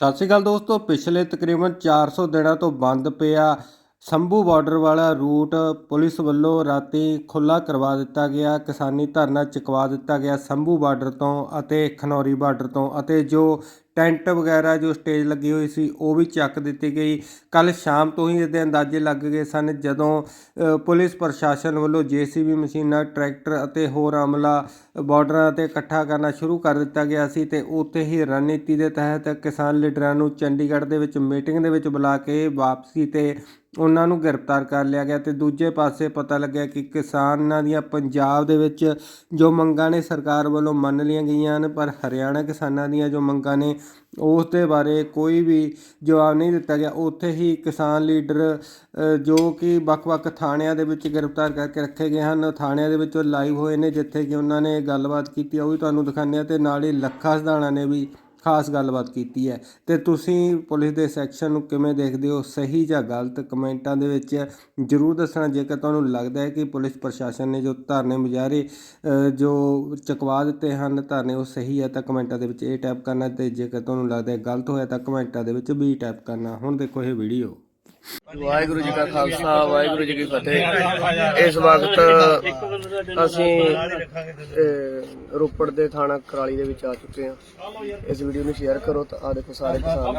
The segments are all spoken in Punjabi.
ਸਤਿ ਸ਼੍ਰੀ ਅਕਾਲ ਦੋਸਤੋ, ਪਿਛਲੇ ਤਕਰੀਬਨ 400 ਦਿਨਾਂ ਤੋਂ ਬੰਦ ਪਿਆ ਸੰਭੂ ਬਾਰਡਰ ਵਾਲਾ ਰੂਟ ਪੁਲਿਸ ਵੱਲੋਂ ਰਾਤੀ ਖੁੱਲਾ ਕਰਵਾ ਦਿੱਤਾ ਗਿਆ, ਕਿਸਾਨੀ ਧਰਨਾ ਚੁਕਵਾ ਦਿੱਤਾ ਗਿਆ ਸੰਭੂ ਬਾਰਡਰ ਤੋਂ ਅਤੇ ਖਨੌਰੀ ਬਾਰਡਰ ਤੋਂ ਅਤੇ ਜੋ ਟੈਂਟ ਵਗੈਰਾ ਜੋ ਸਟੇਜ ਲੱਗੀ ਹੋਈ ਸੀ, ਉਹ ਵੀ ਚੱਕ ਦਿੱਤੀ ਗਈ। ਕੱਲ ਸ਼ਾਮ ਤੋਂ ਹੀ ਇਹਦੇ ਅੰਦਾਜ਼ੇ ਲੱਗ ਗਏ ਸਨ, ਜਦੋਂ ਪੁਲਿਸ ਪ੍ਰਸ਼ਾਸਨ ਵੱਲੋਂ ਜੀਸੀਬੀ ਮਸ਼ੀਨਾਂ, ਟਰੈਕਟਰ ਅਤੇ ਹੋਰ ਅਮਲਾ ਬਾਰਡਰਾਂ ਤੇ ਇਕੱਠਾ ਕਰਨਾ ਸ਼ੁਰੂ ਕਰ ਦਿੱਤਾ ਗਿਆ ਸੀ ਤੇ ਉੱਥੇ ਹੀ ਰਣਨੀਤੀ ਦੇ ਤਹਿਤ ਕਿਸਾਨ ਲੀਡਰਾਂ ਨੂੰ ਚੰਡੀਗੜ੍ਹ ਦੇ ਵਿੱਚ ਮੀਟਿੰਗ ਦੇ ਵਿੱਚ ਬੁਲਾ ਕੇ ਵਾਪਸੀ ਤੇ ਉਹਨਾਂ ਨੂੰ ਗ੍ਰਿਫਤਾਰ ਕਰ ਲਿਆ ਗਿਆ ਤੇ ਦੂਜੇ ਪਾਸੇ ਪਤਾ ਲੱਗਿਆ ਕਿ ਕਿਸਾਨਾਂ ਦੀਆਂ ਪੰਜਾਬ ਦੇ ਵਿੱਚ ਜੋ ਮੰਗਾਂ ਨੇ ਸਰਕਾਰ ਵੱਲੋਂ ਮੰਨ ਲਈਆਂ ਗਈਆਂ ਹਨ, ਪਰ ਹਰਿਆਣਾ ਕਿਸਾਨਾਂ ਦੀਆਂ ਜੋ ਮੰਗਾਂ ਨੇ, ਉਸ ਦੇ ਬਾਰੇ ਕੋਈ ਵੀ ਜਵਾਬ ਨਹੀਂ ਦਿੱਤਾ ਗਿਆ। ਉੱਥੇ ਹੀ ਕਿਸਾਨ ਲੀਡਰ ਜੋ ਕਿ ਵੱਖ-ਵੱਖ ਥਾਣਿਆਂ ਦੇ ਵਿੱਚ ਗ੍ਰਿਫਤਾਰ ਕਰਕੇ ਰੱਖੇ ਗਏ ਹਨ, ਥਾਣਿਆਂ ਦੇ ਵਿੱਚੋਂ ਲਾਈਵ ਹੋਏ ਨੇ, ਜਿੱਥੇ ਕਿ ਉਹਨਾਂ ਨੇ ਗੱਲਬਾਤ ਕੀਤੀ ਉਹ ਵੀ ਤੁਹਾਨੂੰ ਦਿਖਾਉਂਦੇ ਹਾਂ ਤੇ ਨਾਲ ਹੀ ਲੱਖਾ ਸਧਾਣਾ ਨੇ ਵੀ ਖਾਸ ਗੱਲਬਾਤ ਕੀਤੀ ਹੈ। ਤੇ ਤੁਸੀਂ ਪੁਲਿਸ ਦੇ ਸੈਕਸ਼ਨ ਨੂੰ ਕਿਵੇਂ ਦੇਖਦੇ ਹੋ? ਸਹੀ ਜਾਂ ਗਲਤ? ਕਮੈਂਟਾਂ ਦੇ ਵਿੱਚ ਜਰੂਰ ਦੱਸਣਾ। ਜੇਕਰ ਤੁਹਾਨੂੰ ਲੱਗਦਾ ਹੈ ਕਿ ਪੁਲਿਸ ਪ੍ਰਸ਼ਾਸਨ ਨੇ ਜੋ ਧਰਨੇ ਮੁਜ਼ਾਹਰੇ ਜੋ ਚੁਕਵਾ ਦਿੱਤੇ ਹਨ, ਧਰਨੇ ਉਹ ਸਹੀ ਹੈ, ਤਾਂ ਕਮੈਂਟਾਂ ਦੇ ਵਿੱਚ ਇਹ ਟਾਈਪ ਕਰਨਾ। ਤੇ ਜੇਕਰ ਤੁਹਾਨੂੰ ਲੱਗਦਾ ਹੈ ਗਲਤ ਹੋਇਆ, ਤਾਂ ਕਮੈਂਟਾਂ ਦੇ ਵਿੱਚ ਬੀ ਟਾਈਪ ਕਰਨਾ। ਹੁਣ ਦੇਖੋ ਇਹ ਵੀਡੀਓ ਵਾਹਿਗੁਰੂ ਜੀ ਕਾ ਖਾਲਸਾ ਵਾਹਿਗੁਰੂ ਜੀ ਕੀ ਫਤਿਹ। ਇਸ ਵਕਤ ਅਸੀਂ ਰੋਪੜ ਦੇ ਥਾਣਾ ਕਰਾਲੀ ਦੇ ਵਿੱਚ ਆ ਚੁੱਕੇ ਹਾਂ। ਇਸ ਵੀਡੀਓ ਨੂੰ ਸ਼ੇਅਰ ਕਰੋ ਤਾਂ ਆ ਦੇਖੋ ਸਾਰੇ ਕਿਸਾਨ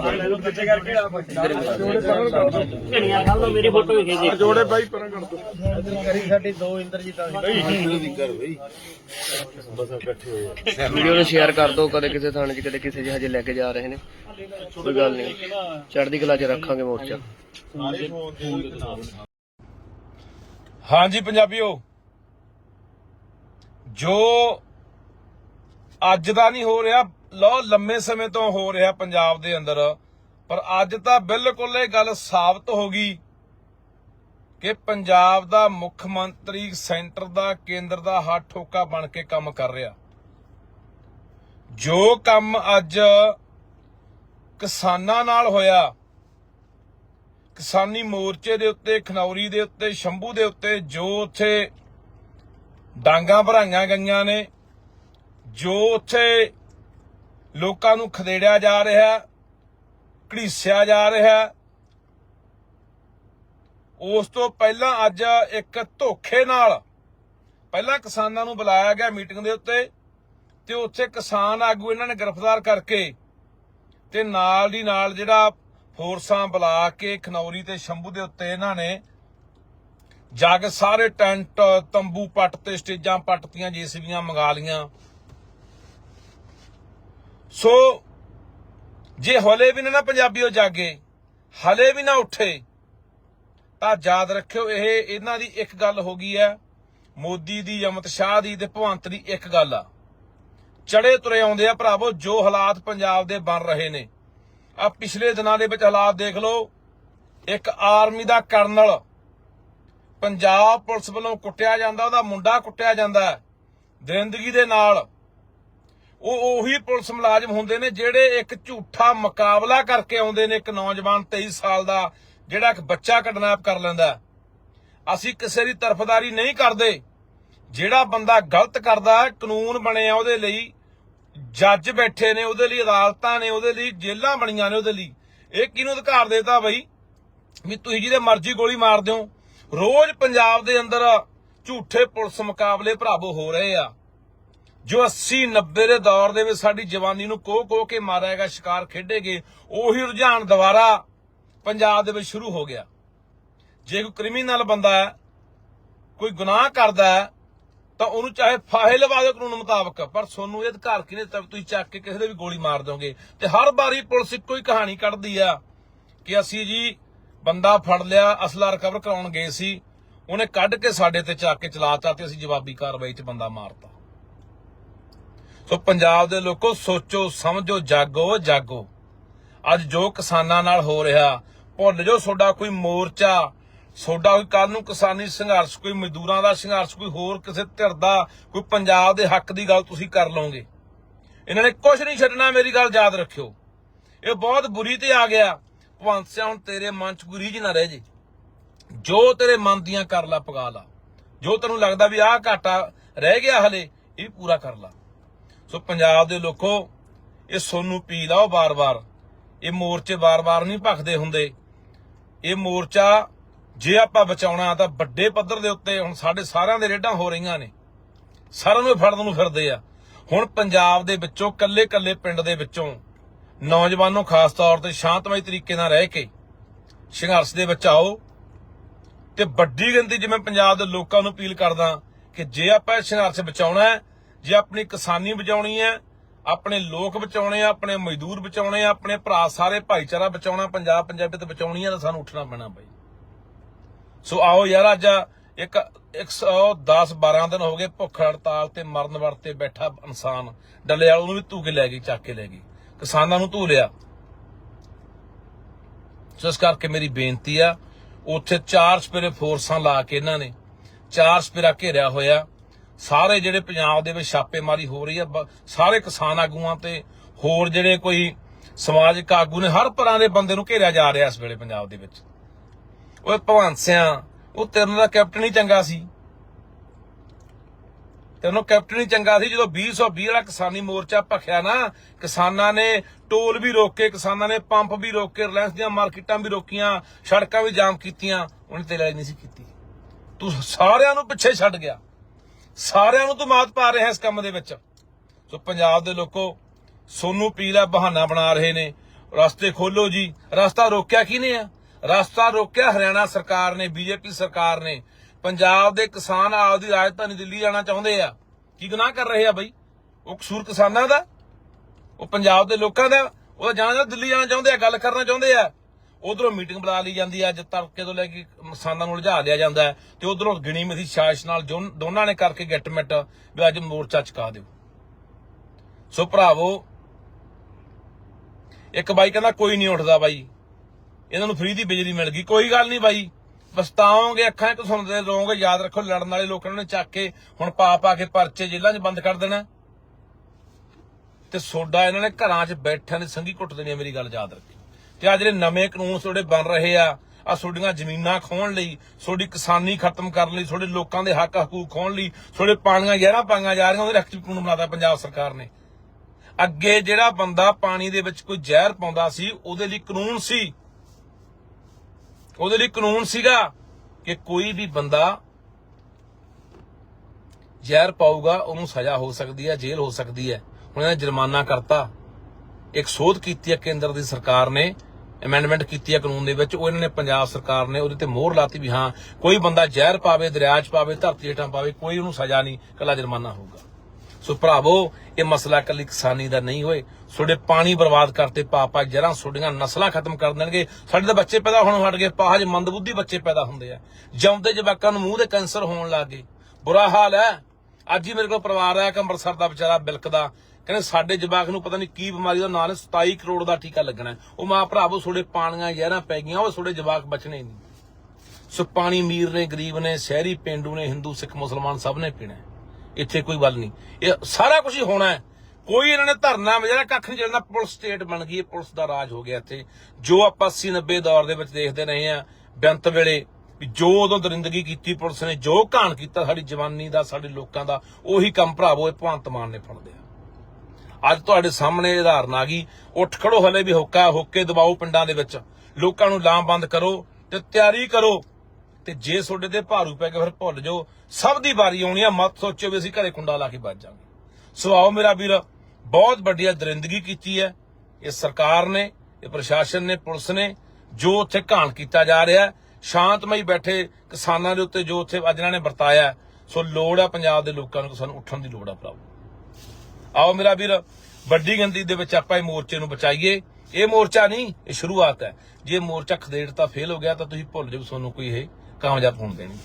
ਵੀਡੀਓ ਨੂੰ ਸ਼ੇਅਰ ਕਰ ਦਿਓ ਕਦੇ ਕਿਸੇ ਥਾਣੇ 'ਚ ਕਦੇ ਕਿਸੇ 'ਚ ਹਜੇ ਲੈ ਕੇ ਜਾ ਰਹੇ ਨੇ। ਕੋਈ ਗੱਲ ਨਹੀਂ। ਚੜ੍ਹਦੀ ਕਲਾ 'ਚ ਰੱਖਾਂਗੇ ਮੋਰਚਾ। ਹਾਂਜੀ। ਪੰਜਾਬੀਓ। ਜੋ ਅੱਜ ਦਾ ਨਹੀਂ ਹੋ ਰਿਹਾ ਲੋ ਲੰਮੇ ਸਮੇਂ ਤੋਂ ਹੋ ਰਿਹਾ ਪੰਜਾਬ ਦੇ ਅੰਦਰ ਪਰ ਅੱਜ ਤਾਂ ਬਿਲਕੁਲ ਇਹ ਗੱਲ ਸਾਬਤ ਹੋ ਗਈ ਕਿ ਪੰਜਾਬ ਦਾ ਮੁੱਖ ਮੰਤਰੀ ਸੈਂਟਰ ਦਾ ਕੇਂਦਰ ਦਾ ਹੱਥ ਠੋਕਾ ਬਣ ਕੇ ਕੰਮ ਕਰ ਰਿਹਾ। ਜੋ ਕੰਮ ਅੱਜ ਕਿਸਾਨਾਂ ਨਾਲ ਹੋਇਆ। ਕਿਸਾਨੀ ਮੋਰਚੇ ਦੇ ਉੱਤੇ, ਖਨੌਰੀ ਦੇ ਉੱਤੇ, ਸ਼ੰਭੂ ਦੇ ਉੱਤੇ ਜੋ ਉੱਥੇ ਡਾਂਗਾ ਭਰਾਈਆਂ ਗਈਆਂ ਨੇ, ਜੋ ਉੱਥੇ ਲੋਕਾਂ ਨੂੰ ਖਦੇੜਿਆ ਜਾ ਰਿਹਾ, ਘੜੀਸਿਆ ਜਾ ਰਿਹਾ, ਉਸ ਤੋਂ ਪਹਿਲਾਂ ਅੱਜ ਇੱਕ ਧੋਖੇ ਨਾਲ ਪਹਿਲਾਂ ਕਿਸਾਨਾਂ ਨੂੰ ਬੁਲਾਇਆ ਗਿਆ ਮੀਟਿੰਗ ਦੇ ਉੱਤੇ ਤੇ ਉੱਥੇ ਕਿਸਾਨ ਆਗੂ ਇਹਨਾਂ ਨੇ ਗ੍ਰਿਫਤਾਰ ਕਰਕੇ ਤੇ ਨਾਲ ਦੀ ਨਾਲ ਜਿਹੜਾ ਫੋਰਸਾਂ ਬੁਲਾ ਕੇ ਖਨੌਰੀ ਤੇ ਸ਼ੰਭੂ ਦੇ ਉੱਤੇ ਇਹਨਾਂ ਨੇ ਜਾ ਸਾਰੇ ਟੈਂਟ, ਤੰਬੂ ਪੱਟ ਤੇ ਸਟੇਜਾਂ ਪੱਟਤੀਆਂ ਜੀਸੀਬੀਆਂ ਮੰਗਾ ਲੀਆਂ ਸੋ ਜੇ ਹਲੇ ਵੀ ਨਾ ਨਾ ਪੰਜਾਬੀਓ ਜਾਗੇ, ਹਲੇ ਵੀ ਨਾ ਉੱਠੇ, ਤਾਂ ਯਾਦ ਰੱਖਿਓ ਇਹ, ਇਹਨਾਂ ਦੀ ਇੱਕ ਗੱਲ ਹੋ ਗਈ ਹੈ, ਮੋਦੀ ਦੀ, ਅਮਿਤ ਸ਼ਾਹ ਦੀ ਤੇ ਭਵੰਤ ਦੀ ਇੱਕ ਗੱਲ ਆ। ਚੜੇ ਤੁਰੇ ਆਉਂਦੇ ਆ ਭਰਾਵੋ, ਜੋ ਹਾਲਾਤ ਪੰਜਾਬ ਦੇ ਬਣ ਰਹੇ ਨੇ। ਆ ਪਿਛਲੇ ਦਿਨਾਂ ਦੇ ਵਿੱਚ ਹਾਲਾਤ ਦੇਖ ਲਓ, ਇੱਕ ਆਰਮੀ ਦਾ ਕਰਨਲ ਪੰਜਾਬ ਪੁਲਿਸ ਵੱਲੋਂ ਕੁੱਟਿਆ ਜਾਂਦਾ, ਉਹਦਾ ਮੁੰਡਾ ਕੁੱਟਿਆ ਜਾਂਦਾ ਦਰਿੰਦਗੀ ਦੇ ਨਾਲ ਉਹ ਉਹੀ ਪੁਲਿਸ ਮੁਲਾਜ਼ਮ ਹੁੰਦੇ ਨੇ ਜਿਹੜੇ ਇੱਕ ਝੂਠਾ ਮੁਕਾਬਲਾ ਕਰਕੇ ਆਉਂਦੇ ਨੇ ਇੱਕ ਨੌਜਵਾਨ 23 ਸਾਲ ਦਾ, ਜਿਹੜਾ ਇੱਕ ਬੱਚਾ ਕਿਡਨੈਪ ਕਰ ਲੈਂਦਾ ਅਸੀਂ ਕਿਸੇ ਦੀ ਤਰਫਦਾਰੀ ਨਹੀਂ ਕਰਦੇ। ਜਿਹੜਾ ਬੰਦਾ ਗਲਤ ਕਰਦਾ, ਕਾਨੂੰਨ ਬਣੇ ਆ ਉਹਦੇ ਲਈ, ਜੱਜ ਬੈਠੇ ਨੇ ਉਹਦੇ ਲਈ, ਅਦਾਲਤਾਂ ਨੇ ਉਹਦੇ ਲਈ, ਜੇਲ੍ਹਾਂ ਬਣੀਆਂ ਨੇ ਉਹਦੇ ਲਈ, ਇਹ ਕਿਹਨੂੰ ਅਧਿਕਾਰ ਦੇਤਾ ਬਈ? ਵੀ ਤੁਸੀਂ ਜਿਹਦੇ ਮਰਜ਼ੀ ਗੋਲੀ ਮਾਰ ਦਿਓ। ਰੋਜ਼ ਪੰਜਾਬ ਦੇ ਅੰਦਰ ਝੂਠੇ ਪੁਲਿਸ ਮੁਕਾਬਲੇ ਭਰਾਵੋ ਹੋ ਰਹੇ ਆ। ਜੋ 80 90 ਦੇ ਦੌਰ ਦੇ ਵਿੱਚ ਸਾਡੀ ਜਵਾਨੀ ਨੂੰ ਕੋਹ ਕੋਹ ਕੇ ਮਾਰਿਆ ਗਿਆ, ਸ਼ਿਕਾਰ ਖੇਡੇਗੇ ਉਹੀ ਰੁਝਾਨ ਦੁਬਾਰਾ ਪੰਜਾਬ ਦੇ ਵਿੱਚ ਸ਼ੁਰੂ ਹੋ ਗਿਆ। ਜੇ ਕੋਈ ਕ੍ਰਿਮੀਨਲ ਬੰਦਾ ਹੈ, ਕੋਈ ਗੁਨਾਹ ਕਰਦਾ ਹੈ ਤਾਂ ਉਹਨੂੰ ਚਾਹੇ ਫਾਹੇ ਲਵਾ ਦਿਓ ਕਾਨੂੰਨ ਮੁਤਾਬਕ, ਪਰ ਤੁਹਾਨੂੰ ਇਹ ਅਧਿਕਾਰ ਕਿਹਨੇ ਦਿੱਤਾ ਵੀ ਤੁਸੀਂ ਚੱਕ ਕੇ ਕਿਸੇ ਦੇ ਵੀ ਗੋਲੀ ਮਾਰ ਦੋਗੇ ਤੇ ਹਰ ਵਾਰੀ ਪੁਲਿਸ ਇੱਕੋ ਹੀ ਕਹਾਣੀ ਕੱਢਦੀ ਆ ਕਿ ਅਸੀਂ ਜੀ ਬੰਦਾ ਫੜ ਲਿਆ, ਅਸਲਾ ਰਿਕਵਰ ਕਰਾਉਣ ਗਏ ਸੀ, ਉਹਨੇ ਕੱਢ ਕੇ ਸਾਡੇ ਤੇ ਚੱਕ ਕੇ ਚਲਾਤਾ ਤੇ ਅਸੀਂ ਜਵਾਬੀ ਕਾਰਵਾਈ 'ਚ ਬੰਦਾ ਮਾਰਤਾ। ਸੋ ਪੰਜਾਬ ਦੇ ਲੋਕੋ, ਸੋਚੋ, ਸਮਝੋ, ਜਾਗੋ ਜਾਗੋ। ਅੱਜ ਜੋ ਕਿਸਾਨਾਂ ਨਾਲ ਹੋ ਰਿਹਾ, ਭੁੱਲ ਜੋ ਤੁਹਾਡਾ ਕੋਈ ਮੋਰਚਾ ਤੁਹਾਡਾ ਕੋਈ ਕੱਲ ਨੂੰ ਕਿਸਾਨੀ ਸੰਘਰਸ਼, ਕੋਈ ਮਜ਼ਦੂਰਾਂ ਦਾ ਸੰਘਰਸ਼, ਕੋਈ ਹੋਰ ਕਿਸੇ ਧਿਰ ਦਾ, ਕੋਈ ਪੰਜਾਬ ਦੇ ਹੱਕ ਦੀ ਗੱਲ ਤੁਸੀਂ ਕਰ ਲਓਗੇ। ਇਹਨਾਂ ਨੇ ਕੁਝ ਨਹੀਂ ਛੱਡਣਾ, ਮੇਰੀ ਗੱਲ ਯਾਦ ਰੱਖਿਓ। ਇਹ ਬਹੁਤ ਬੁਰੀ ਤੇ ਆ ਗਿਆ। ਭਵੰਤ ਸਿਆ ਹੁਣ ਤੇਰੇ ਮਨ ਚ ਕੋਈ ਰੀਝ ਨਾ ਰਹਿ ਜੇ। ਜੋ ਤੇਰੇ ਮਨ ਦੀਆਂ ਕਰ ਲਾ, ਪਗਾ ਲਾ। ਜੋ ਤੈਨੂੰ ਲੱਗਦਾ ਵੀ ਆਹ ਘਾਟਾ ਰਹਿ ਗਿਆ ਹਲੇ, ਇਹ ਪੂਰਾ ਕਰ ਲਾ। ਸੋ ਪੰਜਾਬ ਦੇ ਲੋਕੋ, ਇਹ ਸੋਨੂੰ ਪੀ ਲਾਓ ਬਾਰ-ਬਾਰ ਇਹ ਮੋਰਚੇ ਵਾਰ-ਵਾਰ ਨਹੀਂ ਭਖਦੇ ਹੁੰਦੇ। ਇਹ ਮੋਰਚਾ ਜੇ ਆਪਾਂ ਬਚਾਉਣਾ ਤਾਂ ਵੱਡੇ ਪੱਧਰ ਦੇ ਉੱਤੇ ਹੁਣ ਸਾਡੇ ਸਾਰਿਆਂ ਦੇ ਰੇਡਾਂ ਹੋ ਰਹੀਆਂ ਨੇ। ਸਾਰਿਆਂ ਨੂੰ ਇਹ ਫੜਨ ਨੂੰ ਫਿਰਦੇ ਆ। ਹੁਣ ਪੰਜਾਬ ਦੇ ਵਿੱਚੋਂ ਕੱਲੇ-ਕੱਲੇ ਪਿੰਡ ਦੇ ਵਿੱਚੋਂ ਨੌਜਵਾਨੋ ਖਾਸ ਤੌਰ ਤੇ ਸ਼ਾਂਤਮਈ ਤਰੀਕੇ ਨਾਲ ਰਹਿ ਕੇ ਸੰਘਰਸ਼ ਦੇ ਵਿੱਚ ਆਓ ਤੇ ਵੱਡੀ ਗਿਣਤੀ ਜਿਵੇਂ ਪੰਜਾਬ ਦੇ ਲੋਕਾਂ ਨੂੰ ਅਪੀਲ ਕਰਦਾ ਕਿ ਜੇ ਆਪਾਂ ਇਹ ਸੰਘਰਸ਼ ਬਚਾਉਣਾ ਹੈ, ਜੇ ਆਪਣੀ ਕਿਸਾਨੀ ਬਚਾਉਣੀ ਹੈ, ਆਪਣੇ ਲੋਕ ਬਚਾਉਣੇ ਆ, ਆਪਣੇ ਮਜ਼ਦੂਰ ਬਚਾਉਣੇ ਆ, ਆਪਣੇ ਭਰਾ ਸਾਰੇ ਭਾਈਚਾਰਾ ਬਚਾਉਣਾ ਪੰਜਾਬ ਪੰਜਾਬੀਅਤ ਬਚਾਉਣੀ ਆ ਤਾਂ ਸਾਨੂੰ ਉੱਠਣਾ ਪੈਣਾ ਬਾਈ। ਸੋ ਆਓ ਯਾਰ, ਅੱਜ ਇੱਕ 110 12 ਦਿਨ ਹੋ ਗਏ ਭੁੱਖ ਹੜਤਾਲ ਤੇ ਮਰਨ ਵਰਤੇ ਬੈਠਾ ਇਨਸਾਨ। ਡੱਲੇ ਨੂੰ ਵੀ ਧੂ ਕੇ ਲੈ ਗਈ, ਚੱਕ ਕੇ ਲੈ ਗਈ। ਕਿਸਾਨਾਂ ਨੂੰ ਧੂ ਲਿਆ। ਸੋ ਇਸ ਕਰਕੇ ਮੇਰੀ ਬੇਨਤੀ ਆ, ਉੱਥੇ ਚਾਰ ਸਪੇਰੇ ਫੋਰਸਾਂ ਲਾ ਕੇ ਇਹਨਾਂ ਨੇ, ਚਾਰ ਸਪੇਰਾ ਘੇਰਿਆ ਹੋਇਆ। ਸਾਰੇ ਜਿਹੜੇ ਪੰਜਾਬ ਦੇ ਵਿੱਚ ਛਾਪੇਮਾਰੀ ਹੋ ਰਹੀ ਆ ਸਾਰੇ ਕਿਸਾਨ ਆਗੂਆਂ ਤੇ ਹੋਰ ਜਿਹੜੇ ਕੋਈ ਸਮਾਜਿਕ ਆਗੂ ਨੇ, ਹਰ ਤਰ੍ਹਾਂ ਦੇ ਬੰਦੇ ਨੂੰ ਘੇਰਿਆ ਜਾ ਰਿਹਾ ਇਸ ਵੇਲੇ ਪੰਜਾਬ ਦੇ ਵਿੱਚ। ਓਏ ਭਗਵੰਤ ਉਹ ਤੇਰੇ ਨਾਲ ਕੈਪਟਨ ਹੀ ਚੰਗਾ ਸੀ। ਤੈਨੂੰ ਕੈਪਟਨ ਹੀ ਚੰਗਾ ਸੀ ਜਦੋਂ 2020 ਵਾਲਾ ਕਿਸਾਨੀ ਮੋਰਚਾ ਭਖਿਆ ਨਾ। ਕਿਸਾਨਾਂ ਨੇ ਟੋਲ ਵੀ ਰੋਕੇ, ਕਿਸਾਨਾਂ ਨੇ ਪੰਪ ਵੀ ਰੋਕੇ, ਰਿਲਾਇੰਸ ਦੀਆਂ ਮਾਰਕੀਟਾਂ ਵੀ ਰੋਕੀਆਂ, ਸੜਕਾਂ ਵੀ ਜਾਮ ਕੀਤੀਆਂ, ਉਹਨੇ ਤੇਰੇ ਲਈ ਨਹੀਂ ਸੀ ਕੀਤੀ। ਤੂੰ ਸਾਰਿਆਂ ਨੂੰ ਪਿੱਛੇ ਛੱਡ ਗਿਆ। ਸਾਰਿਆਂ ਨੂੰ ਤੂੰ ਮਾਤ ਪਾ ਰਿਹਾ ਇਸ ਕੰਮ ਦੇ ਵਿੱਚ। ਸੋ ਪੰਜਾਬ ਦੇ ਲੋਕੋ, ਸੋਨੂੰ ਪੀਲਾ ਬਹਾਨਾ ਬਣਾ ਰਹੇ ਨੇ। ਰਸਤੇ ਖੋਲੋ ਜੀ। ਰਸਤਾ ਰੋਕਿਆ ਕਿਹਨੇ ਆ? ਰਸਤਾ ਰੋਕਿਆ ਹਰਿਆਣਾ ਸਰਕਾਰ ਨੇ, ਬੀਜੇਪੀ ਸਰਕਾਰ ਨੇ। ਪੰਜਾਬ ਦੇ ਕਿਸਾਨ ਆਪਦੀ ਰਾਜਧਾਨੀ ਦਿੱਲੀ ਜਾਣਾ ਚਾਹੁੰਦੇ ਆ। ਕੀ ਗੁਨਾਹ ਕਰ ਰਹੇ ਆ ਬਈ? ਉਹ ਕਸੂਰ ਕਿਸਾਨਾਂ ਦਾ? ਉਹ ਪੰਜਾਬ ਦੇ ਲੋਕਾਂ ਦਾ? ਉਹ ਜਾਣਾ ਦਿੱਲੀ ਜਾਣਾ ਚਾਹੁੰਦੇ ਆ, ਗੱਲ ਕਰਨਾ ਚਾਹੁੰਦੇ ਆ। ਉਧਰੋਂ ਮੀਟਿੰਗ ਬੁਲਾ ਲਈ ਜਾਂਦੀ ਹੈ ਅੱਜ ਤੜਕੇ ਤੋਂ ਲੈ ਕੇ ਕਿਸਾਨਾਂ ਨੂੰ ਉਲਝਾ ਲਿਆ ਜਾਂਦਾ ਹੈ। ਤੇ ਉਧਰੋਂ ਗਿਣੀ ਮਿਥੀ ਸਾਜ਼ਿਸ਼ ਨਾਲ ਜੋ- ਦੋਨਾਂ ਨੇ ਕਰਕੇ ਗਿੱਟਮਿਟ ਵੀ ਅੱਜ ਮੋਰਚਾ ਚੁਕਾ ਦਿਓ। ਸੋ ਭਰਾਵੋ, ਇੱਕ ਬਾਈ ਕਹਿੰਦਾ, ਕੋਈ ਨਹੀਂ ਉੱਠਦਾ ਬਾਈ। ਇਹਨਾਂ ਨੂੰ ਫ੍ਰੀ ਦੀ ਬਿਜਲੀ ਮਿਲ ਗਈ। ਕੋਈ ਗੱਲ ਨਹੀਂ ਬਾਈ। ਪਛਤਾਓਗੇ, ਅੱਖਾਂ 'ਚ ਸੁਣਦੇ ਰਹੋਗੇ। ਯਾਦ ਰੱਖੋ, ਲੜਨ ਵਾਲੇ ਲੋਕਾਂ ਨੇ ਚੱਕ ਕੇ ਹੁਣ ਪਾ ਪਾ ਕੇ ਪਰਚੇ ਜੇਲ੍ਹਾਂ 'ਚ ਬੰਦ ਕਰ ਦੇਣਾ। ਤੇ ਸੋਡਾ ਇਹਨਾਂ ਨੇ ਘਰਾਂ 'ਚ ਬੈਠਿਆਂ ਦੀ ਸੰਗੀ ਘੁੱਟ ਦੇਣੀ ਮੇਰੀ ਗੱਲ ਯਾਦ ਰੱਖੀ ਤੇ ਆ ਜਿਹੜੇ ਨਵੇਂ ਕਾਨੂੰਨ ਤੁਹਾਡੇ ਬਣ ਰਹੇ ਆ ਆ ਤੁਹਾਡੀਆਂ ਜ਼ਮੀਨਾਂ ਖੋਣ ਲਈ ਤੁਹਾਡੀ ਕਿਸਾਨੀ ਖਤਮ ਕਰਨ ਲਈ ਤੁਹਾਡੇ ਲੋਕਾਂ ਦੇ ਹੱਕ ਹਕੂਕ ਖੋਣ ਲਈ ਤੁਹਾਡੇ ਪਾਣੀਆਂ ਜ਼ਹਿਰਾਂ ਪਾਈਆਂ ਜਾ ਰਹੀਆਂ, ਉਹਦੇ ਰੱਖ ਕਾਨੂੰਨ ਬਣਾਤਾ ਪੰਜਾਬ ਸਰਕਾਰ ਨੇ। ਅੱਗੇ ਜਿਹੜਾ ਬੰਦਾ ਪਾਣੀ ਦੇ ਵਿੱਚ ਕੋਈ ਜ਼ਹਿਰ ਪਾਉਂਦਾ ਸੀ, ਉਹਦੇ ਲਈ ਕਾਨੂੰਨ ਸੀ। ਉਹਦੇ ਲਈ ਕਾਨੂੰਨ ਸੀਗਾ ਕਿ ਕੋਈ ਵੀ ਬੰਦਾ ਜ਼ਹਿਰ ਪਾਊਗਾ, ਉਹਨੂੰ ਸਜ਼ਾ ਹੋ ਸਕਦੀ ਹੈ, ਜੇਲ੍ਹ ਹੋ ਸਕਦੀ ਹੈ। ਹੁਣ ਇਹਨਾਂ ਜੁਰਮਾਨਾ ਕਰਤਾ। ਇੱਕ ਸੋਧ ਕੀਤੀ ਹੈ ਕੇਂਦਰ ਦੀ ਸਰਕਾਰ ਨੇ ਅਮੈਂਡਮੈਂਟ ਕੀਤੀ ਹੈ ਕਾਨੂੰਨ ਦੇ ਵਿੱਚ। ਉਹ ਇਹਨਾਂ ਨੇ ਪੰਜਾਬ ਸਰਕਾਰ ਨੇ ਉਹਦੇ ਤੇ ਮੋਹਰ ਲਾਤੀ ਵੀ ਹਾਂ, ਕੋਈ ਬੰਦਾ ਜ਼ਹਿਰ ਪਾਵੇ, ਦਰਿਆ 'ਚ ਪਾਵੇ, ਧਰਤੀ ਹੇਠਾਂ ਪਾਵੇ, ਕੋਈ ਉਹਨੂੰ ਸਜ਼ਾ ਨਹੀਂ ਕੱਲਾ ਜੁਰਮਾਨਾ ਹੋਊਗਾ। ਸੋ ਭਰਾਵੋ, ਇਹ ਮਸਲਾ ਕੱਲੀ ਕਿਸਾਨੀ ਦਾ ਨਹੀਂ ਹੋਏ। ਤੁਹਾਡੇ ਪਾਣੀ ਬਰਬਾਦ ਕਰਤੇ, ਪਾਪਾ ਜਰਾਂ ਤੁਹਾਡੀਆਂ ਨਸਲਾਂ ਖਤਮ ਕਰ ਦੇਣਗੇ। ਸਾਡੇ ਤਾਂ ਬੱਚੇ ਪੈਦਾ ਹੋਣ ਹਟ ਗਏ, ਪਾਜ ਮੰਦਬੁੱਧੀ ਬੱਚੇ ਪੈਦਾ ਹੁੰਦੇ ਆ। ਜਿਉਂਦੇ ਜਵਾਕਾਂ ਨੂੰ ਮੂੰਹ ਦੇ ਕੈਂਸਰ ਹੋਣ ਲੱਗ ਗਏ। ਬੁਰਾ ਹਾਲ ਹੈ। ਅੱਜ ਹੀ ਮੇਰੇ ਕੋਲ ਪਰਿਵਾਰ ਆਇਆ ਕਿ ਅੰਮ੍ਰਿਤਸਰ ਦਾ ਵਿਚਾਰਾ ਬਿਲਕਦਾ ਕਹਿੰਦੇ ਸਾਡੇ ਜਵਾਕ ਨੂੰ ਪਤਾ ਨਹੀਂ ਕੀ ਬਿਮਾਰੀ ਦਾ ਨਾਂ ਹੈ 27 ਕਰੋੜ ਦਾ ਟੀਕਾ ਲੱਗਣਾ ਉਹ ਮਾਂ ਭਰਾਵੋ ਤੁਹਾਡੇ ਪਾਣੀਆਂ ਜ਼ਹਿਰਾਂ ਪੈ ਗਈਆਂ, ਉਹ ਤੁਹਾਡੇ ਜਵਾਕ ਬਚਣੇ ਨਹੀਂ। ਸੋ ਪਾਣੀ ਅਮੀਰ ਨੇ, ਗਰੀਬ ਨੇ, ਸ਼ਹਿਰੀ ਪਿੰਡੂ ਨੇ, ਹਿੰਦੂ, ਸਿੱਖ, ਮੁਸਲਮਾਨ ਸਭ ਨੇ ਪੀਣਾ ਇੱਥੇ ਕੋਈ ਗੱਲ ਨਹੀਂ। ਇਹ ਸਾਰਾ ਕੁਝ ਹੀ ਹੋਣਾ ਹੈ। ਕੋਈ ਇਹਨਾਂ ਨੇ ਧਰਨਾ ਵਜਾ ਕੱਖ ਨਹੀਂ ਚੱਲਣਾ। ਪੁਲਿਸ ਸਟੇਟ ਬਣ ਗਈ ਹੈ, ਪੁਲਿਸ ਦਾ ਰਾਜ ਹੋ ਗਿਆ ਇੱਥੇ। ਜੋ ਆਪਾਂ 80 90 ਦੌਰ ਦੇ ਵਿੱਚ ਦੇਖਦੇ ਰਹੇ ਆ ਬੇਅੰਤ ਵੇਲੇ ਵੀ ਜੋ ਉਦੋਂ ਦਰਿੰਦਗੀ ਕੀਤੀ ਪੁਲਿਸ ਨੇ, ਜੋ ਘਾਣ ਕੀਤਾ ਸਾਡੀ ਜਵਾਨੀ ਦਾ, ਸਾਡੇ ਲੋਕਾਂ ਦਾ, ਉਹੀ ਕੰਮ ਭਰਾਵੋ, ਇਹ ਭਗਵੰਤ ਮਾਨ ਨੇ ਫੜਦੇ ਆ। ਅੱਜ ਤੁਹਾਡੇ ਸਾਹਮਣੇ ਉਦਾਹਰਨ ਆ ਗਈ। ਉੱਠ ਖੜੋ ਹਲੇ ਵੀ ਹੋਕਾ, ਹੋਕੇ ਦਬਾਓ ਪਿੰਡਾਂ ਦੇ ਵਿੱਚ। ਲੋਕਾਂ ਨੂੰ ਲਾਮਬੰਦ ਕਰੋ ਤੇ ਤਿਆਰੀ ਕਰੋ। ਤੇ ਜੇ ਤੁਹਾਡੇ ਤੇ ਭਾਰੂ ਪੈ ਗਿਆ ਫਿਰ ਭੁੱਲ ਜਾਓ, ਸਭ ਦੀ ਵਾਰੀ ਆਉਣੀ ਆ, ਮਤ ਸੋਚਿਓ ਵੀ ਅਸੀਂ ਘਰੇ ਕੁੰਡਾ ਲਾ ਕੇ ਵੱਜ ਜਾਵਾਂਗੇ। ਸੋ ਆਓ ਮੇਰਾ ਵੀਰ, ਬਹੁਤ ਵੱਡੀ ਦਰਿੰਦਗੀ ਕੀਤੀ ਹੈ। ਇਹ ਸਰਕਾਰ ਨੇ, ਇਹ ਪ੍ਰਸ਼ਾਸਨ ਨੇ, ਪੁਲਿਸ ਨੇ, ਜੋ ਉੱਥੇ ਘਾਣ ਕੀਤਾ ਜਾ ਰਿਹਾ ਸ਼ਾਂਤਮਈ ਬੈਠੇ ਕਿਸਾਨਾਂ ਦੇ ਉੱਤੇ ਜੋ ਉੱਥੇ ਅੱਜ ਇਹਨਾਂ ਨੇ ਵਰਤਾਇਆ ਸੋ ਲੋੜ ਆ ਪੰਜਾਬ ਦੇ ਲੋਕਾਂ ਨੂੰ ਸਾਨੂੰ ਉੱਠਣ ਦੀ ਲੋੜ ਆ ਭਰਾਵੋ ਆਓ ਮੇਰਾ ਵੀਰ, ਵੱਡੀ ਗਿਣਤੀ ਦੇ ਵਿੱਚ ਆਪਾਂ ਇਹ ਮੋਰਚੇ ਨੂੰ ਬਚਾਈਏ। ਇਹ ਮੋਰਚਾ ਨਹੀਂ, ਇਹ ਸ਼ੁਰੂਆਤ ਹੈ। ਜੇ ਮੋਰਚਾ ਖਦੇੜ ਤਾਂ ਫੇਲ ਹੋ ਗਿਆ ਤਾਂ ਤੁਸੀਂ ਭੁੱਲ ਜਾਓ ਤੁਹਾਨੂੰ ਕੋਈ ਇਹ ਕਾਮਯਾਬ ਹੋਣ ਦੇਣੀ।